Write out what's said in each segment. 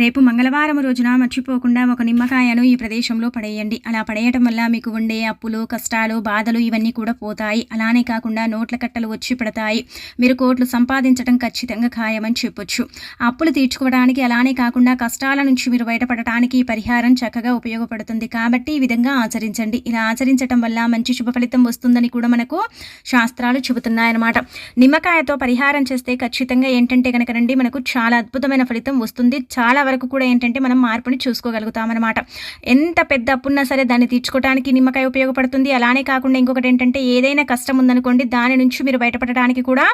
రేపు మంగళవారం రోజున మర్చిపోకుండా ఒక నిమ్మకాయను ఈ ప్రదేశంలో పడేయండి. అలా పడేయటం వల్ల మీకు ఉండే అప్పులు కష్టాలు బాధలు ఇవన్నీ కూడా పోతాయి. అలానే కాకుండా నోట్ల కట్టలు వచ్చి పడతాయి. మీరు కోట్లు సంపాదించడం ఖచ్చితంగా ఖాయమని చెప్పొచ్చు. అప్పులు తీర్చుకోవడానికి అలానే కాకుండా కష్టాల నుంచి మీరు బయటపడటానికి ఈ పరిహారం చక్కగా ఉపయోగపడుతుంది. కాబట్టి ఈ విధంగా ఆచరించండి. ఇలా ఆచరించడం వల్ల మంచి శుభ ఫలితం వస్తుందని కూడా మనకు శాస్త్రాలు చెబుతున్నాయన్నమాట. నిమ్మకాయతో పరిహారం చేస్తే ఖచ్చితంగా ఏంటంటే కనుక రండి మనకు చాలా అద్భుతమైన ఫలితం వస్తుంది. చాలా వరకు కూడా ఏంటంటే మనం మార్పుని చూసుకోగలుగుతామన్నమాట. ఎంత పెద్ద అప్పున్నా సరే దాన్ని తీర్చుకోవడానికి నిమ్మకాయ ఉపయోగపడుతుంది. అలానే కాకుండా ఇంకొకటి ఏంటంటే ఏదైనా కష్టం ఉందనుకోండి దాని నుంచి మీరు బయటపడడానికి కూడా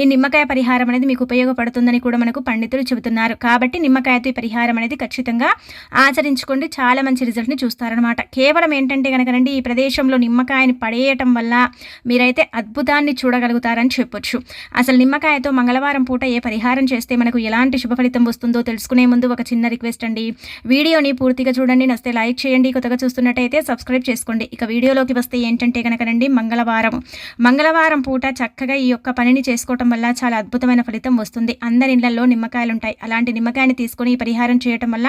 ఈ నిమ్మకాయ పరిహారం అనేది మీకు ఉపయోగపడుతుందని కూడా మనకు పండితులు చెబుతున్నారు. కాబట్టి నిమ్మకాయతో ఈ పరిహారం అనేది ఖచ్చితంగా ఆచరించుకోండి. చాలా మంచి రిజల్ట్ని చూస్తారనమాట కేవలం ఏంటంటే కనుకనండి ఈ ప్రదేశంలో నిమ్మకాయని పడేయటం వల్ల మీరైతే అద్భుతాన్ని చూడగలుగుతారని చెప్పొచ్చు. అసలు నిమ్మకాయతో మంగళవారం పూట ఏ పరిహారం చేస్తే మనకు ఎలాంటి శుభ ఫలితం వస్తుందో తెలుసుకునే ముందు ఒక చిన్న రిక్వెస్ట్ అండి. వీడియోని పూర్తిగా చూడండి నస్తే లైక్ చేయండి. కొత్తగా చూస్తున్నట్టయితే సబ్స్క్రైబ్ చేసుకోండి. ఇక వీడియోలోకి వస్తే ఏంటంటే కనుకనండి మంగళవారం. మంగళవారం పూట చక్కగా ఈ యొక్క పనిని చేసుకోవటం వల్ల చాలా అద్భుతమైన ఫలితం వస్తుంది. అందరి ఇళ్ళలో నిమ్మకాయలు ఉంటాయి అలాంటి నిమ్మకాయని తీసుకొని ఈ పరిహారం చేయటం వల్ల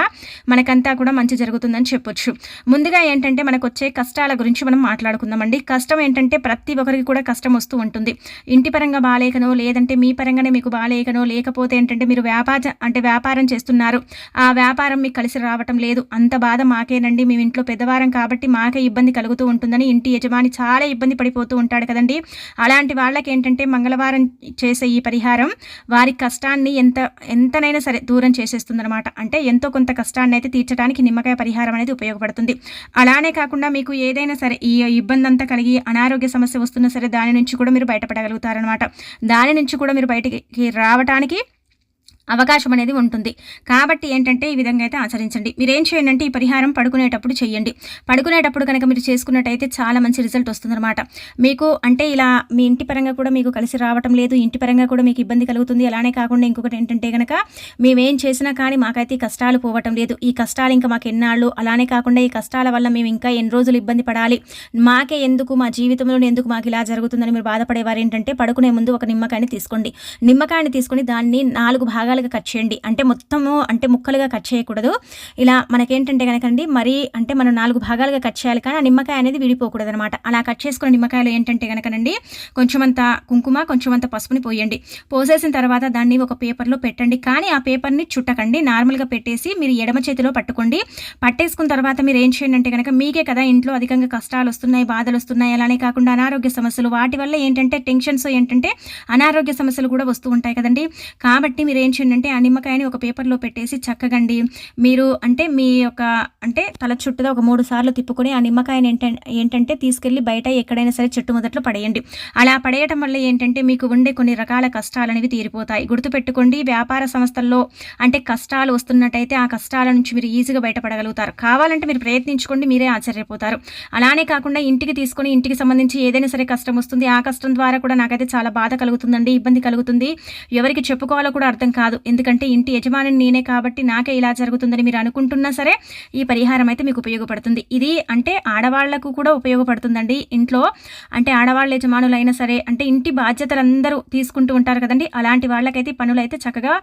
మనకంతా కూడా మంచి జరుగుతుందని చెప్పొచ్చు. ముందుగా ఏంటంటే మనకు వచ్చే కష్టాల గురించి మనం మాట్లాడుకుందామండి. కష్టం ఏంటంటే ప్రతి ఒక్కరికి కూడా కష్టం వస్తూ ఉంటుంది. ఇంటి పరంగా బాగాలేకనో లేదంటే మీ పరంగానే మీకు బాగాలేకనో లేకపోతే ఏంటంటే మీరు వ్యాపార అంటే వ్యాపారం చేస్తున్నారు. ఆ వ్యాపారం మీకు కలిసి రావటం లేదు. అంత బాధ మాకేనండి. మేము ఇంట్లో పెద్దవారం కాబట్టి మాకే ఇబ్బంది కలుగుతూ ఉంటుందని ఇంటి యజమాని చాలా ఇబ్బంది పడిపోతూ ఉంటాడు కదండి. అలాంటి వాళ్ళకి ఏంటంటే మంగళవారం చేసే ఈ పరిహారం వారి కష్టాన్ని ఎంత ఎంతనైనా సరే దూరం చేసేస్తుందన్నమాట. అంటే ఎంతో కొంత కష్టాన్ని అయితే తీర్చడానికి నిమ్మకాయ పరిహారం అనేది ఉపయోగపడుతుంది. అలానే కాకుండా మీకు ఏదైనా సరే ఈ ఇబ్బంది అంతా కలిగి అనారోగ్య సమస్య వస్తున్నా సరే దాని నుంచి కూడా మీరు బయటపడగలుగుతారనమాట దాని నుంచి కూడా మీరు బయటికి రావడానికి అవకాశం అనేది ఉంటుంది. కాబట్టి ఏంటంటే ఈ విధంగా అయితే ఆచరించండి. మీరు ఏం చేయండి అంటే ఈ పరిహారం పడుకునేటప్పుడు చేయండి పడుకునేటప్పుడు కనుక మీరు చేసుకున్నట్టయితే చాలా మంచి రిజల్ట్ వస్తుందన్నమాట. మీకు అంటే ఇలా మీ ఇంటి పరంగా కూడా మీకు కలిసి రావటం లేదు ఇంటి పరంగా కూడా మీకు ఇబ్బంది కలుగుతుంది. అలానే కాకుండా ఇంకొకటి ఏంటంటే కనుక మేమేం చేసినా కానీ మాకైతే ఈ కష్టాలు పోవటం లేదు. ఈ కష్టాలు ఇంకా మాకు ఎన్నాళ్ళు? అలానే కాకుండా ఈ కష్టాల వల్ల మేము ఇంకా ఎన్ని రోజులు ఇబ్బంది పడాలి? మాకే ఎందుకు? మా జీవితంలో ఎందుకు మాకు ఇలా జరుగుతుందని మీరు బాధపడేవారు ఏంటంటే పడుకునే ముందు ఒక నిమ్మకాయని తీసుకోండి. నిమ్మకాయని తీసుకొని దాన్ని నాలుగు భాగాలు భాగాలుగా కట్ చేయండి. అంటే మొత్తము అంటే ముక్కలుగా కట్ చేయకూడదు. ఇలా మనకేంటంటే కనుకండి మరీ అంటే మనం నాలుగు భాగాలుగా కట్ చేయాలి కానీ ఆ నిమ్మకాయ అనేది విడిపోకూడదు అనమాట అలా కట్ చేసుకున్న నిమ్మకాయలు ఏంటంటే కనుకనండి కొంచెమంత కుంకుమ కొంచెమంత పసుపుని పోయండి. పోసేసిన తర్వాత దాన్ని ఒక పేపర్లో పెట్టండి. కానీ ఆ పేపర్ని చుట్టకండి. నార్మల్గా పెట్టేసి మీరు ఎడమ చేతిలో పట్టుకోండి. పట్టేసుకున్న తర్వాత మీరు ఏం చేయండి అంటే కనుక మీకే కదా ఇంట్లో అధికంగా కష్టాలు వస్తున్నాయి బాధలు వస్తున్నాయి. అలానే కాకుండా అనారోగ్య సమస్యలు వాటి వల్ల ఏంటంటే టెన్షన్స్ ఏంటంటే అనారోగ్య సమస్యలు కూడా వస్తూ ఉంటాయి కదండి. కాబట్టి మీరు ఏం చేయండి ఏంటంటే ఆ నిమ్మకాయని ఒక పేపర్లో పెట్టేసి చక్కగండి. మీరు అంటే మీ యొక్క అంటే తల చుట్టూదా ఒక మూడు సార్లు తిప్పుకొని ఆ నిమ్మకాయని ఏంటంటే తీసుకెళ్ళి బయట ఎక్కడైనా సరే చెట్టు మొదట్లో పడేయండి. అలా పడేయటం వల్ల ఏంటంటే మీకు ఉండే కొన్ని రకాల కష్టాలు అనేవి తీరిపోతాయి. గుర్తుపెట్టుకోండి వ్యాపార సంస్థల్లో అంటే కష్టాలు వస్తున్నట్టయితే ఆ కష్టాల నుంచి మీరు ఈజీగా బయటపడగలుగుతారు. కావాలంటే మీరు ప్రయత్నించుకోండి మీరే ఆశ్చర్యపోతారు. అలానే కాకుండా ఇంటికి తీసుకొని ఇంటికి సంబంధించి ఏదైనా సరే కష్టం వస్తుంది. ఆ కష్టం ద్వారా కూడా నాకైతే చాలా బాధ కలుగుతుందండి ఇబ్బంది కలుగుతుంది. ఎవరికి చెప్పుకోవాలో కూడా అర్థం కాదు. కాదు ఎందుకంటే ఇంటి యజమాని నేనే కాబట్టి నాకే ఇలా జరుగుతుందని మీరు అనుకుంటున్నా సరే ఈ పరిహారం అయితే మీకు ఉపయోగపడుతుంది. ఇది అంటే ఆడవాళ్ళకు కూడా ఉపయోగపడుతుందండి. ఇంట్లో అంటే ఆడవాళ్ళ యజమానులైనా సరే అంటే ఇంటి బాధ్యతలందరూ తీసుకుంటూ ఉంటారు కదండి. అలాంటి వాళ్ళకైతే పనులు అయితే చక్కగా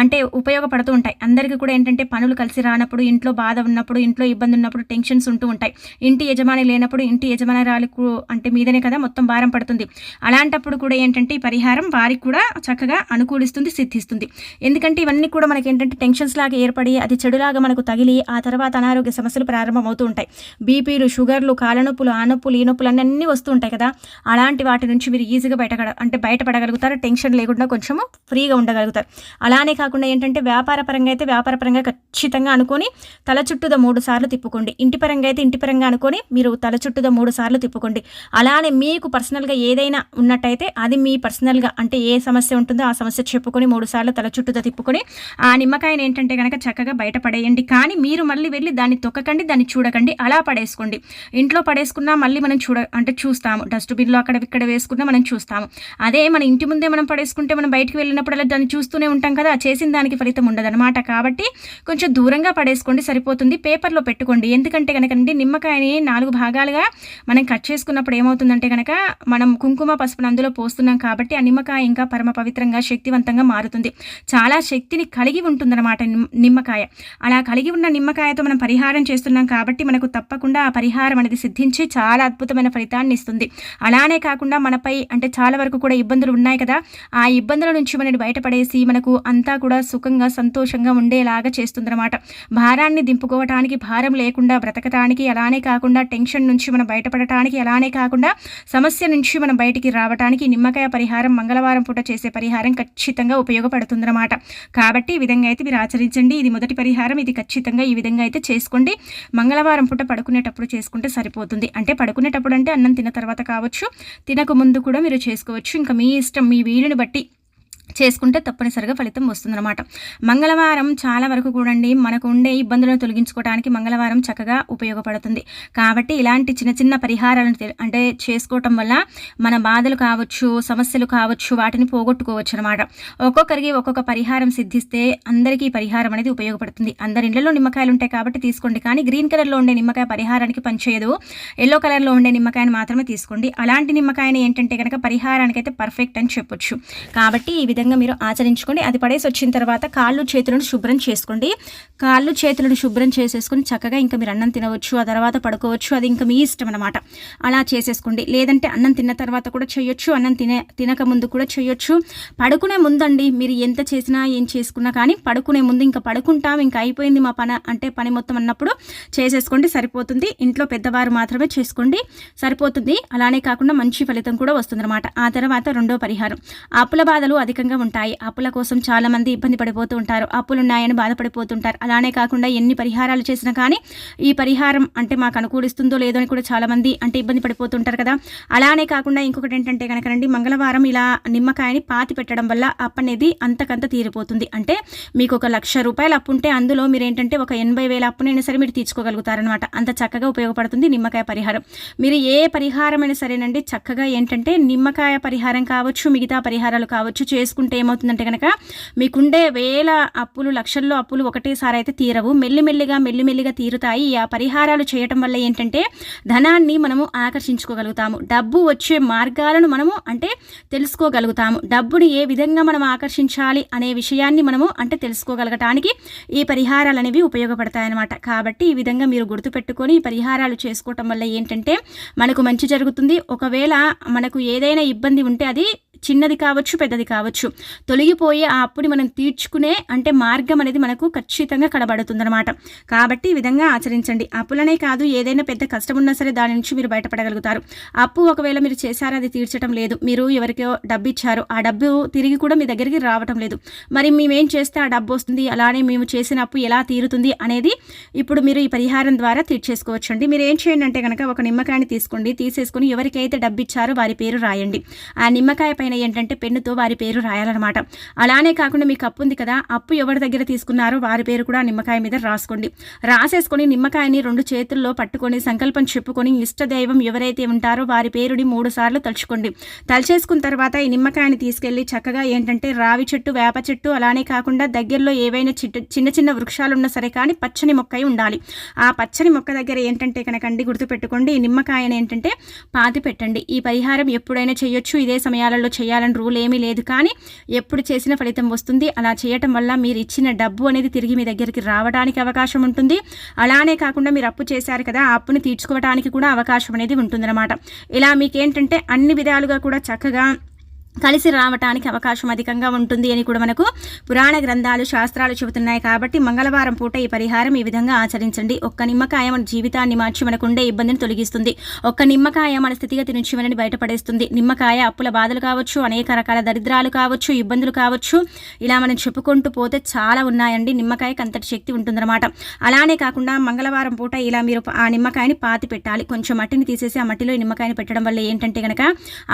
అంటే ఉపయోగపడుతూ ఉంటాయి. అందరికీ కూడా ఏంటంటే పనులు కలిసి రానప్పుడు ఇంట్లో బాధ ఉన్నప్పుడు ఇంట్లో ఇబ్బంది ఉన్నప్పుడు టెన్షన్స్ ఉంటూ ఉంటాయి. ఇంటి యజమాని లేనప్పుడు ఇంటి యజమానురాలకు అంటే మీదనే కదా మొత్తం భారం పడుతుంది. అలాంటప్పుడు కూడా ఏంటంటే ఈ పరిహారం వారికి కూడా చక్కగా అనుకూలిస్తుంది సిద్ధిస్తుంది. ఎందుకంటే ఇవన్నీ కూడా మనకి ఏంటంటే టెన్షన్స్ లాగా ఏర్పడి అది చెడులాగా మనకు తగిలి ఆ తర్వాత అనారోగ్య సమస్యలు ప్రారంభమవుతూ ఉంటాయి. బీపీలు షుగర్లు కాలనొప్పులు ఆ నొప్పులు ఈ నొప్పులు అన్నీ వస్తూ ఉంటాయి కదా. అలాంటి వాటి నుంచి మీరు ఈజీగా బయట అంటే బయటపడగలుగుతారు టెన్షన్ లేకుండా కొంచెము ఫ్రీగా ఉండగలుగుతారు. అలానే కాకుండా ఏంటంటే వ్యాపార పరంగా అయితే వ్యాపార పరంగా ఖచ్చితంగా అనుకొని తల చుట్టూద మూడు సార్లు తిప్పుకోండి. ఇంటి పరంగా అయితే ఇంటి పరంగా అనుకొని మీరు తల చుట్టూద మూడు సార్లు తిప్పుకోండి. అలానే మీకు పర్సనల్గా ఏదైనా ఉన్నట్టయితే అది మీ పర్సనల్గా అంటే ఏ సమస్య ఉంటుందో ఆ సమస్య చెప్పుకొని మూడు సార్లు తల చుట్టూ చుట్టూతో తిప్పుకొని ఆ నిమ్మకాయని ఏంటంటే కనుక చక్కగా బయట పడేయండి. కానీ మీరు మళ్ళీ వెళ్ళి దాన్ని తొక్కకండి దాన్ని చూడకండి అలా పడేసుకోండి. ఇంట్లో పడేసుకున్నా మళ్ళీ మనం చూడ అంటే చూస్తాము. డస్ట్బిన్లో అక్కడ ఇక్కడ వేసుకున్నా మనం చూస్తాము. అదే మన ఇంటి ముందే మనం పడేసుకుంటే మనం బయటకు వెళ్ళినప్పుడు అలా దాన్ని చూస్తూనే ఉంటాం కదా చేసిన దానికి ఫలితం ఉండదన్నమాట. కాబట్టి కొంచెం దూరంగా పడేసుకోండి సరిపోతుంది. పేపర్లో పెట్టుకోండి. ఎందుకంటే కనుకండి నిమ్మకాయని నాలుగు భాగాలుగా మనం కట్ చేసుకున్నప్పుడు ఏమవుతుందంటే కనుక మనం కుంకుమ పసుపును అందులో పోస్తున్నాం కాబట్టి ఆ నిమ్మకాయ ఇంకా పరమ పవిత్రంగా శక్తివంతంగా మారుతుంది. చాలా శక్తిని కలిగి ఉంటుందన్నమాట నిమ్మకాయ. అలా కలిగి ఉన్న నిమ్మకాయతో మనం పరిహారం చేస్తున్నాం కాబట్టి మనకు తప్పకుండా ఆ పరిహారం అనేది సిద్ధించి చాలా అద్భుతమైన ఫలితాన్ని ఇస్తుంది. అలానే కాకుండా మనపై అంటే చాలా వరకు కూడా ఇబ్బందులు ఉన్నాయి కదా ఆ ఇబ్బందుల నుంచి మనని బయటపడేసి మనకు అంతా కూడా సుఖంగా సంతోషంగా ఉండేలాగా చేస్తుందన్నమాట. భారాన్ని దింపుకోవటానికి భారం లేకుండా బ్రతకటానికి అలానే కాకుండా టెన్షన్ నుంచి మనం బయటపడటానికి అలానే కాకుండా సమస్య నుంచి మనం బయటికి రావడానికి నిమ్మకాయ పరిహారం మంగళవారం పూట చేసే పరిహారం ఖచ్చితంగా ఉపయోగపడుతుందన్నమాట. కాబట్టి ఈ విధంగా అయితే మీరు ఆచరించండి. ఇది మొదటి పరిహారం. ఇది ఖచ్చితంగా ఈ విధంగా అయితే చేసుకోండి. మంగళవారం పూట పడుకునేటప్పుడు చేసుకుంటే సరిపోతుంది. అంటే పడుకునేటప్పుడు అంటే అన్నం తిన్న తర్వాత కావచ్చు తినక ముందు కూడా మీరు చేసుకోవచ్చు. ఇంకా మీ ఇష్టం మీ వీలుని బట్టి చేసుకుంటే తప్పనిసరిగా ఫలితం వస్తుందన్నమాట. మంగళవారం చాలా వరకు కూడండి మనకు ఉండే ఇబ్బందులను తొలగించుకోవడానికి మంగళవారం చక్కగా ఉపయోగపడుతుంది. కాబట్టి ఇలాంటి చిన్న చిన్న పరిహారాలను అంటే చేసుకోవటం వల్ల మన బాధలు కావచ్చు సమస్యలు కావచ్చు వాటిని పోగొట్టుకోవచ్చు అనమాట ఒక్కొక్కరికి ఒక్కొక్క పరిహారం సిద్ధిస్తే అందరికీ పరిహారం అనేది ఉపయోగపడుతుంది. అందరి ఇళ్ళలో నిమ్మకాయలు ఉంటాయి కాబట్టి తీసుకోండి. కానీ గ్రీన్ కలర్లో ఉండే నిమ్మకాయ పరిహారానికి పనిచేయదు. ఎల్లో కలర్లో ఉండే నిమ్మకాయని మాత్రమే తీసుకోండి. అలాంటి నిమ్మకాయని ఏంటంటే కనుక పరిహారానికి అయితే పర్ఫెక్ట్ అని చెప్పొచ్చు. కాబట్టి ఈ విధంగా విధంగా మీరు ఆచరించుకోండి. అది పడేసి వచ్చిన తర్వాత కాళ్ళు చేతులను శుభ్రం చేసుకోండి. కాళ్ళు చేతులను శుభ్రం చేసేసుకొని చక్కగా ఇంకా మీరు అన్నం తినవచ్చు ఆ తర్వాత పడుకోవచ్చు. అది ఇంకా మీ ఇష్టం అనమాట అలా చేసేసుకోండి. లేదంటే అన్నం తిన్న తర్వాత కూడా చేయొచ్చు అన్నం తినే తినక ముందు కూడా చేయొచ్చు. పడుకునే ముందండి మీరు ఎంత చేసినా ఏం చేసుకున్నా కానీ పడుకునే ముందు ఇంకా పడుకుంటాం ఇంకా అయిపోయింది మా పని అంటే పని మొత్తం అన్నప్పుడు చేసేసుకోండి సరిపోతుంది. ఇంట్లో పెద్దవారు మాత్రమే చేసుకోండి సరిపోతుంది. అలానే కాకుండా మంచి ఫలితం కూడా వస్తుందన్నమాట. ఆ తర్వాత రెండో పరిహారం. అప్పుల బాధలు అధికంగా ఉంటాయి. అప్పుల కోసం చాలా మంది ఇబ్బంది పడిపోతూ ఉంటారు. అప్పులు ఉన్నాయని బాధపడిపోతుంటారు. అలానే కాకుండా ఎన్ని పరిహారాలు చేసినా కానీ ఈ పరిహారం అంటే మాకు అనుకూలిస్తుందో లేదో అని కూడా చాలా మంది అంటే ఇబ్బంది పడిపోతుంటారు కదా. అలానే కాకుండా ఇంకొకటి ఏంటంటే కనుక రండి మంగళవారం ఇలా నిమ్మకాయని పాతి పెట్టడం వల్ల అప్పు అనేది అంతకంత తీరిపోతుంది. అంటే మీకు ఒక లక్ష రూపాయలు అప్పు ఉంటే అందులో మీరు ఏంటంటే ఒక ఎనభై వేల అప్పునైనా సరే మీరు తీర్చుకోగలుగుతారనమాట అంత చక్కగా ఉపయోగపడుతుంది నిమ్మకాయ పరిహారం. మీరు ఏ పరిహారమైనా సరేనండి చక్కగా ఏంటంటే నిమ్మకాయ పరిహారం కావచ్చు మిగతా పరిహారాలు కావచ్చు చేసుకుంటే ఏమవుతుందంటే కనుక మీకుండే వేల అప్పులు లక్షల్లో అప్పులు ఒకటేసారి అయితే తీరవు. మెల్లిమెల్లిగా మెల్లిమెల్లిగా తీరుతాయి. ఆ పరిహారాలు చేయటం వల్ల ఏంటంటే ధనాన్ని మనము ఆకర్షించుకోగలుగుతాము. డబ్బు వచ్చే మార్గాలను మనము అంటే తెలుసుకోగలుగుతాము. డబ్బుని ఏ విధంగా మనం ఆకర్షించాలి అనే విషయాన్ని మనము అంటే తెలుసుకోగలగటానికి ఈ పరిహారాలు అనేవి ఉపయోగపడతాయన్నమాట. కాబట్టి ఈ విధంగా మీరు గుర్తుపెట్టుకొని ఈ పరిహారాలు చేసుకోవటం వల్ల ఏంటంటే మనకు మంచి జరుగుతుంది. ఒకవేళ మనకు ఏదైనా ఇబ్బంది ఉంటే అది చిన్నది కావచ్చు పెద్దది కావచ్చు. తొలగిపోయే ఆ అప్పుని మనం తీర్చుకునే అంటే మార్గం అనేది మనకు ఖచ్చితంగా కనబడుతుందన్నమాట. కాబట్టి ఈ విధంగా ఆచరించండి. అప్పులనే కాదు ఏదైనా పెద్ద కష్టం ఉన్నా సరే దాని నుంచి మీరు బయటపడగలుగుతారు. అప్పు ఒకవేళ మీరు చేశారు అది తీర్చడం లేదు. మీరు ఎవరికో డబ్బు ఇచ్చారు ఆ డబ్బు తిరిగి కూడా మీ దగ్గరికి రావటం లేదు. మరి మేమేం చేస్తే ఆ డబ్బు వస్తుంది? అలానే మేము చేసిన అప్పు ఎలా తీరుతుంది అనేది ఇప్పుడు మీరు ఈ పరిహారం ద్వారా తీర్చేసుకోవచ్చండి. మీరు ఏం చేయండి అంటే కనుక ఒక నిమ్మకాయని తీసుకోండి. తీసేసుకొని ఎవరికైతే డబ్బు ఇచ్చారో వారి పేరు రాయండి. ఆ నిమ్మకాయ పైన ఏంటంటే పెన్నుతో వారి పేరు రాయాలన్నమాట. అలానే కాకుండా మీకు అప్పు ఉంది కదా అప్పు ఎవరి దగ్గర తీసుకున్నారో వారి పేరు కూడా నిమ్మకాయ మీద రాసుకోండి. రాసేసుకొని నిమ్మకాయని రెండు చేతుల్లో పట్టుకొని సంకల్పం చెప్పుకొని ఇష్టదైవం ఎవరైతే ఉంటారో వారి పేరుని మూడు సార్లు తలుచుకోండి. తలచేసుకున్న తర్వాత ఈ నిమ్మకాయని తీసుకెళ్ళి చక్కగా ఏంటంటే రావి చెట్టు వేప చెట్టు అలానే కాకుండా దగ్గరలో ఏవైనా చిన్న చిన్న వృక్షాలు ఉన్నా సరే కానీ పచ్చని మొక్కై ఉండాలి. ఆ పచ్చని మొక్క దగ్గర ఏంటంటే కనుకండి గుర్తుపెట్టుకోండి ఈ నిమ్మకాయని ఏంటంటే పాతి పెట్టండి. ఈ పరిహారం ఎప్పుడైనా చేయొచ్చు ఇదే సమయాలలో చేయాలని రూల్ ఏమీ లేదు. కానీ ఎప్పుడు చేసిన ఫలితం వస్తుంది. అలా చేయటం వల్ల మీరు ఇచ్చిన డబ్బు అనేది తిరిగి మీ దగ్గరికి రావడానికి అవకాశం ఉంటుంది. అలానే కాకుండా మీరు అప్పు చేశారు కదా ఆ అప్పుని తీర్చుకోవడానికి కూడా అవకాశం అనేది ఉంటుందన్నమాట. ఇలా మీకేంటంటే అన్ని విధాలుగా కూడా చక్కగా కలిసి రావటానికి అవకాశం అధికంగా ఉంటుంది అని కూడా మనకు పురాణ గ్రంథాలు శాస్త్రాలు చెబుతున్నాయి కాబట్టి మంగళవారం పూట ఈ పరిహారం ఈ విధంగా ఆచరించండి. ఒక్క నిమ్మకాయ మన జీవితాన్ని మార్చి మనకు ఉండే ఇబ్బందిని తొలగిస్తుంది. ఒక్క నిమ్మకాయ మన స్థితిగతి నుంచి మనని బయటపడేస్తుంది. నిమ్మకాయ అప్పుల బాధలు కావచ్చు అనేక రకాల దరిద్రాలు కావచ్చు ఇబ్బందులు కావచ్చు ఇలా మనం చెప్పుకుంటూ పోతే చాలా ఉన్నాయండి. నిమ్మకాయకి అంతటి శక్తి ఉంటుందన్నమాట. అలానే కాకుండా మంగళవారం పూట ఇలా మీరు ఆ నిమ్మకాయని పాతి పెట్టాలి. కొంచెం మట్టిని తీసేసి ఆ మట్టిలో నిమ్మకాయని పెట్టడం వల్ల ఏంటంటే కనుక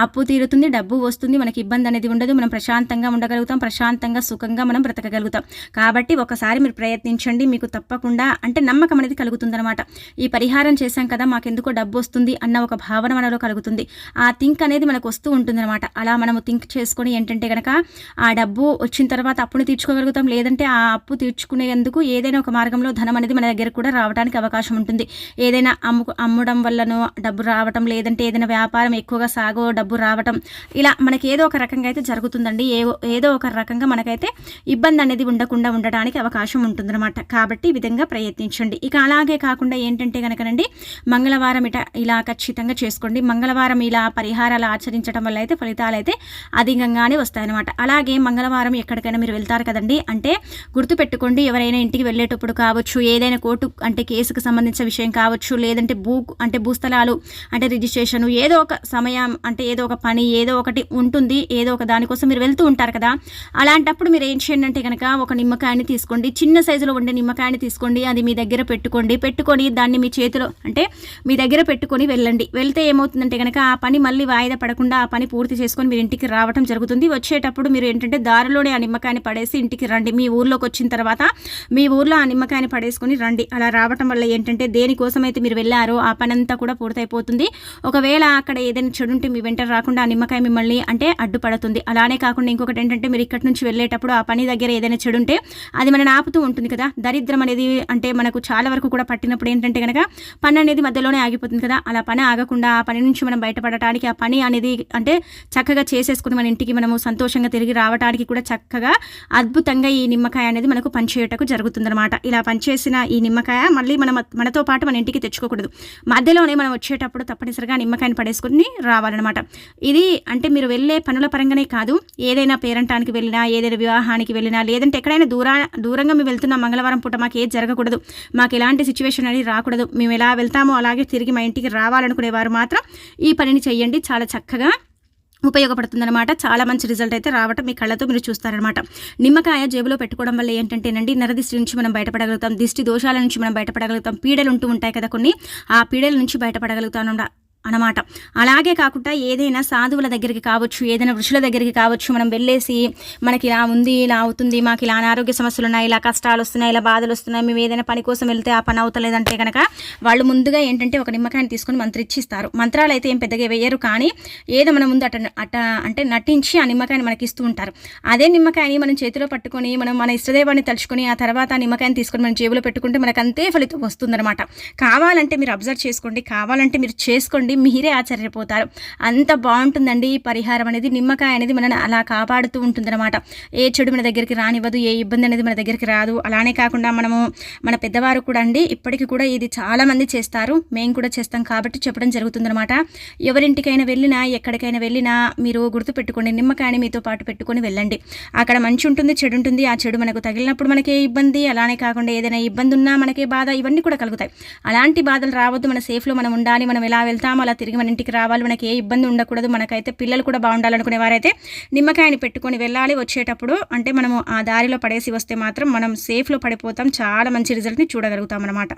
అప్పు తీరుతుంది డబ్బు వస్తుంది మనకి ఇబ్బంది అనేది ఉండదు. మనం ప్రశాంతంగా ఉండగలుగుతాం. ప్రశాంతంగా సుఖంగా మనం బ్రతకగలుగుతాం. కాబట్టి ఒకసారి మీరు ప్రయత్నించండి. మీకు తప్పకుండా అంటే నమ్మకం అనేది కలుగుతుందనమాట ఈ పరిహారం చేశాం కదా మాకెందుకో డబ్బు వస్తుంది అన్న ఒక భావన మనలో కలుగుతుంది. ఆ థింక్ అనేది మనకు వస్తూ ఉంటుందన్నమాట. అలా మనము థింక్ చేసుకొని ఏంటంటే కనుక ఆ డబ్బు వచ్చిన తర్వాత అప్పును తీర్చుకోగలుగుతాం. లేదంటే ఆ అప్పు తీర్చుకునేందుకు ఏదైనా ఒక మార్గంలో ధనం అనేది మన దగ్గర కూడా రావడానికి అవకాశం ఉంటుంది. ఏదైనా అమ్ము అమ్మడం వల్లనో డబ్బు రావటం లేదంటే ఏదైనా వ్యాపారం ఎక్కువగా సాగో డబ్బు రావటం ఇలా మనకి ఏదో ఒక రకంగా అయితే జరుగుతుందండి. ఏ ఏదో ఒక రకంగా మనకైతే ఇబ్బంది అనేది ఉండకుండా ఉండడానికి అవకాశం ఉంటుందన్నమాట. కాబట్టి ఈ విధంగా ప్రయత్నించండి. ఇక అలాగే కాకుండా ఏంటంటే కనుకనండి మంగళవారం ఇట ఇలా ఖచ్చితంగా చేసుకోండి. మంగళవారం ఇలా పరిహారాలు ఆచరించడం వల్ల అయితే ఫలితాలు అయితే అధికంగానే వస్తాయన్నమాట. అలాగే మంగళవారం ఎక్కడికైనా మీరు వెళ్తారు కదండి అంటే గుర్తుపెట్టుకోండి ఎవరైనా ఇంటికి వెళ్ళేటప్పుడు కావచ్చు ఏదైనా కోర్టు అంటే కేసుకు సంబంధించిన విషయం కావచ్చు లేదంటే భూ అంటే భూస్థలాలు అంటే రిజిస్ట్రేషన్ ఏదో ఒక సమయం అంటే ఏదో ఒక పని ఏదో ఒకటి ఉంటుంది ఏదో ఒక దానికోసం మీరు వెళ్తూ ఉంటారు కదా. అలాంటప్పుడు మీరు ఏం చేయండి అంటే కనుక ఒక నిమ్మకాయని తీసుకోండి. చిన్న సైజులో ఉండే నిమ్మకాయని తీసుకోండి. అది మీ దగ్గర పెట్టుకోండి. పెట్టుకొని దాన్ని మీ చేతిలో అంటే మీ దగ్గర పెట్టుకొని వెళ్ళండి. వెళ్తే ఏమవుతుందంటే కనుక ఆ పని మళ్ళీ వాయిదా పడకుండా ఆ పని పూర్తి చేసుకొని మీరు ఇంటికి రావడం జరుగుతుంది. వచ్చేటప్పుడు మీరు ఏంటంటే దారిలోనే ఆ నిమ్మకాయని పడేసి ఇంటికి రండి. మీ ఊర్లోకి వచ్చిన తర్వాత మీ ఊర్లో ఆ నిమ్మకాయని పడేసుకొని రండి. అలా రావటం వల్ల ఏంటంటే దేనికోసం అయితే మీరు వెళ్ళారో ఆ పని అంతా కూడా పూర్తయిపోతుంది. ఒకవేళ అక్కడ ఏదైనా చెడు ఉంటే మీ వెంట రాకుండా ఆ నిమ్మకాయ మిమ్మల్ని అంటే అడ్డుపడుతుంది. అలానే కాకుండా ఇంకొకటి ఏంటంటే మీరు ఇక్కడి నుంచి వెళ్ళేటప్పుడు ఆ పని దగ్గర ఏదైనా చెడు ఉంటే అది మనని ఆపుతూ ఉంటుంది కదా. దరిద్రం అనేది అంటే మనకు చాలా వరకు కూడా పట్టినప్పుడు ఏంటంటే కనుక పని అనేది మధ్యలోనే ఆగిపోతుంది కదా. అలా పని ఆగకుండా ఆ పని నుంచి మనం బయటపడటానికి ఆ పని అనేది అంటే చక్కగా చేసేసుకుని మన ఇంటికి మనము సంతోషంగా తిరిగి రావడానికి కూడా చక్కగా అద్భుతంగా ఈ నిమ్మకాయ అనేది మనకు పనిచేయటకు జరుగుతుందన్నమాట. ఇలా పనిచేసిన ఈ నిమ్మకాయ మళ్ళీ మనం మనతో పాటు మన ఇంటికి తెచ్చుకోకూడదు. మధ్యలోనే మనం వచ్చేటప్పుడు తప్పనిసరిగా నిమ్మకాయని పడేసుకుని రావాలన్నమాట. ఇది అంటే మీరు వెళ్ళే పనుల పరంగానే కాదు ఏదైనా పేరంటానికి వెళ్ళినా ఏదైనా వివాహానికి వెళ్ళినా లేదంటే ఎక్కడైనా దూరా దూరంగా మేము వెళ్తున్నాం మంగళవారం పూట మాకు ఏది జరగకూడదు. మాకు ఎలాంటి సిచ్యువేషన్ అనేది రాకూడదు. మేము ఎలా వెళ్తామో అలాగే తిరిగి మా ఇంటికి రావాలనుకునేవారు మాత్రం ఈ పనిని చేయండి. చాలా చక్కగా ఉపయోగపడుతుందన్నమాట. చాలా మంచి రిజల్ట్ అయితే రావటం మీ కళ్ళతో మీరు చూస్తారనమాట నిమ్మకాయ జేబులో పెట్టుకోవడం వల్ల ఏంటంటేనండి నరదిష్టి నుంచి మనం బయటపడగలుగుతాం దిష్టి దోషాల నుంచి మనం బయటపడగలుగుతాం పీడలు ఉంటూ ఉంటాయి కదా కొన్ని. ఆ పీడల నుంచి బయటపడగలుగుతాం అనమాట అలాగే కాకుండా ఏదైనా సాధువుల దగ్గరికి కావచ్చు ఏదైనా ఋషుల దగ్గరికి కావచ్చు మనం వెళ్ళేసి మనకి ఇలా ఉంది ఇలా అవుతుంది మాకు ఇలా అనారోగ్య సమస్యలు ఉన్నాయి ఇలా కష్టాలు వస్తున్నాయి ఇలా బాధలు వస్తున్నాయి మేము ఏదైనా పని కోసం వెళ్తే ఆ పని అవుతలేదంటే కనుక వాళ్ళు ముందుగా ఏంటంటే ఒక నిమ్మకాయని తీసుకొని మంత్రిచ్చిస్తారు. మంత్రాలు అయితే ఏం పెద్దగా వేయరు కానీ ఏదో మన ముందు అట అట అంటే నటించి ఆ నిమ్మకాయని మనకి ఇస్తూ ఉంటారు. అదే నిమ్మకాయని మనం చేతిలో పట్టుకొని మనం మన ఇష్టదేవాన్ని తలుచుకొని ఆ తర్వాత ఆ నిమ్మకాయని తీసుకొని మనం జేబులో పెట్టుకుంటే మనకు అంతే ఫలితం వస్తుందన్నమాట. కావాలంటే మీరు అబ్జర్వ్ చేసుకోండి కావాలంటే మీరు చేసుకోండి మీరే ఆశ్చర్యపోతారు. అంత బాగుంటుందండి ఈ పరిహారం అనేది. నిమ్మకాయ అనేది మనల్ని అలా కాపాడుతూ ఉంటుందన్నమాట. ఏ చెడు మన దగ్గరికి రానివ్వదు ఏ ఇబ్బంది అనేది మన దగ్గరికి రాదు. అలానే కాకుండా మనము మన పెద్దవారు కూడా అండి ఇప్పటికీ కూడా ఇది చాలామంది చేస్తారు. మేము కూడా చేస్తాం కాబట్టి చెప్పడం జరుగుతుందన్నమాట. ఎవరింటికైనా వెళ్ళినా ఎక్కడికైనా వెళ్ళినా మీరు గుర్తుపెట్టుకోండి నిమ్మకాయని మీతో పాటు పెట్టుకొని వెళ్ళండి. అక్కడ మంచి ఉంటుంది చెడు ఉంటుంది. ఆ చెడు మనకు తగిలినప్పుడు మనకే ఇబ్బంది అలానే కాకుండా ఏదైనా ఇబ్బంది ఉన్నా మనకే బాధ ఇవన్నీ కూడా కలుగుతాయి. అలాంటి బాధలు రావద్దు. మన సేఫ్లో మనం ఉండాలి మనం ఎలా వెళ్తామో అలా తిరిగి మన ఇంటికి రావాలి. మనకి ఏ ఇబ్బంది ఉండకూడదు. మనకైతే పిల్లలు కూడా బాగుండాలనుకునే వారైతే నిమ్మకాయని పెట్టుకొని వెళ్ళాలి వచ్చేటప్పుడు. అంటే మనము ఆ దారిలో పడేసి వస్తే మాత్రం మనం సేఫ్లో పడిపోతాం. చాలా మంచి రిజల్ట్ని చూడగలుగుతాం అనమాట